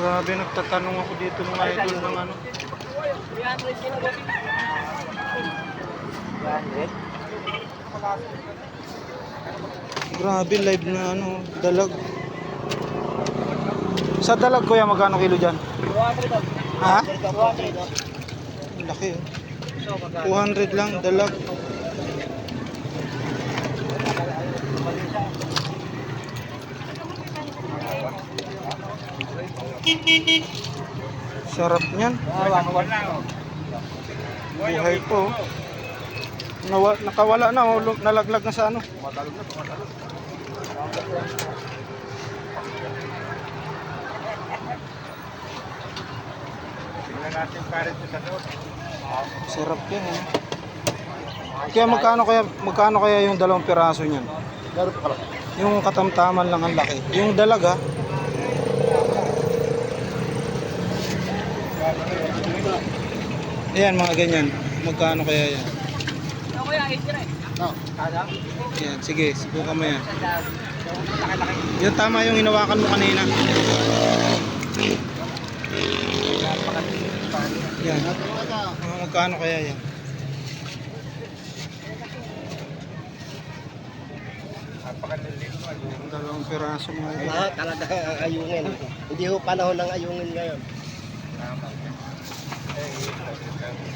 Grabe, nagtatanong ako dito mga idol ng ano. Grabe, live na ano, dalag. Sa dalag kuya, magkano kilo dyan? Ha? Ang Laki oh. 200 lang, dalag. Sarap niyan. Buhay po. Nawa, nakawala na, oh, nalaglag na sa ano. Sarap yan eh. Kaya magkano kaya magkano kaya yung dalawang piraso niyan? Yung katamtaman lang ang laki. Yung dalaga, Ayan mga ganyan. Magkano kaya yan? Yan, sige, subukan mo yan. Yung tama yung hinawakan mo kanina. Yan. Mga magkano kaya yan? Dalawang piraso mga. Ah, talaga ayungin. Hindi ho panahon ng ayungin ngayon.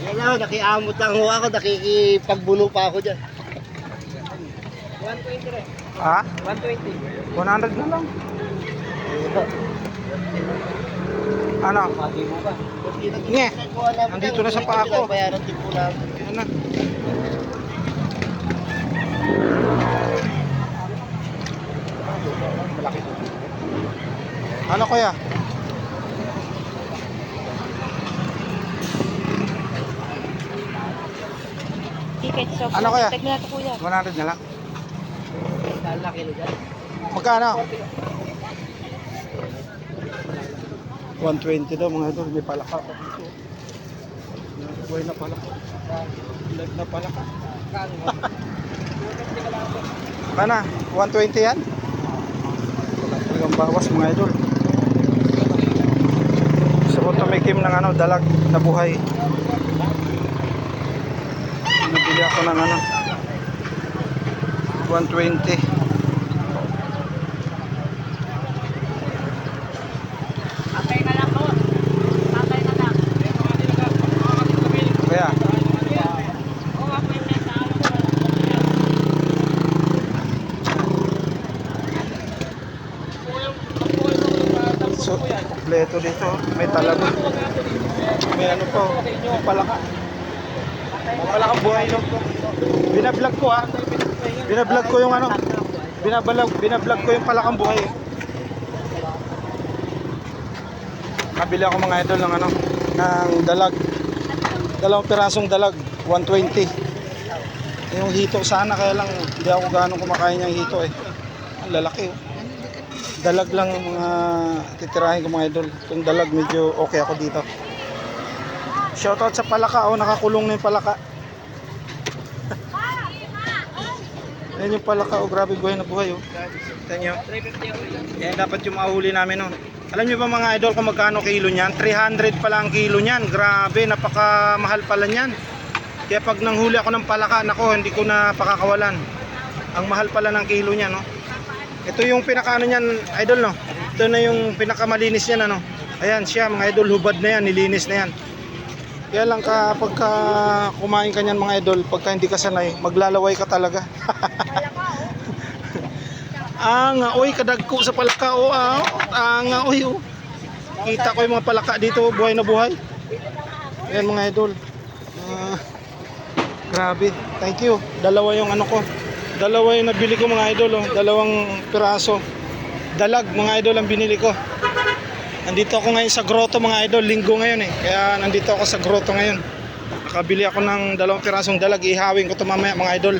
Yan ako, nakiamot lang ho ako, nakikipagbuno pa ako dyan. 120 rin. Ha? 120. 100 na lang. Ano? Nye. Nandito na sa paa ko. Bayaran din po namin. Yan na. Ano kuya? Ticket. Ano kaya? Tignan natin kuya. 100 na lang. Lalaki na dyan. Magkano? 120 daw mga idol. May palaka pa dito. Buhay na palaka. Live na palaka. Kana, 120 yan? Talagang bawas mga idol. Gusto ko tumikim ng ano, dalag na buhay. Nabili ako ng ano, 120. Patay na lang po. Patay na lang. Kaya. So, kompleto dito. May talaga. May ano po, may palaka. May palakang buhay no? Binablog ko ah. Binablog ko yung ano. Binablog, binablog ko yung palakang buhay. Kabili ako mga idol ng ano, ng dalag. Dalawang pirasong dalag, 120. Yung hito sana kaya lang hindi ako gaano kumakain ng hito eh. Ang lalaki oh dalag lang ang mga titirahin ko mga idol. Kung dalag medyo okay ako dito. Shoutout sa palaka oh, nakakulong na yung palaka. Ayan yung palaka oh, grabe buhay na buhay oh. Tignan nyo. Yan dapat yung mahuli namin oh. Alam nyo ba mga idol kung magkano kilo niyan? 300 pala ang kilo niyan. Grabe, napaka mahal pala niyan. Kaya pag nanghuli ako ng palaka, nako, hindi ko na pakakawalan. Ang mahal pala ng kilo niya, no? Ito yung pinakaano niyan, idol, no? Ito na yung pinakamalinis niyan, ano? Ayan siya, mga idol, hubad na yan, nilinis na yan. Kaya lang ka kumain ka niyan, mga idol, pagka hindi ka sanay, maglalaway ka talaga. Anga, oy, kadagko sa palaka, oh, ah, anga, oy, oh. Kita ko yung mga palaka dito, buhay na buhay. Ayan mga idol. Ah, grabe, thank you. Dalawa yung ano ko. Dalawa yung nabili ko mga idol, oh. dalawang piraso. Dalag mga idol ang binili ko. Nandito ako ngayon sa grotto mga idol, linggo ngayon eh. Kaya nandito ako sa grotto ngayon. Nakabili ako ng dalawang pirasong dalag, ihawin ko to mamaya mga idol.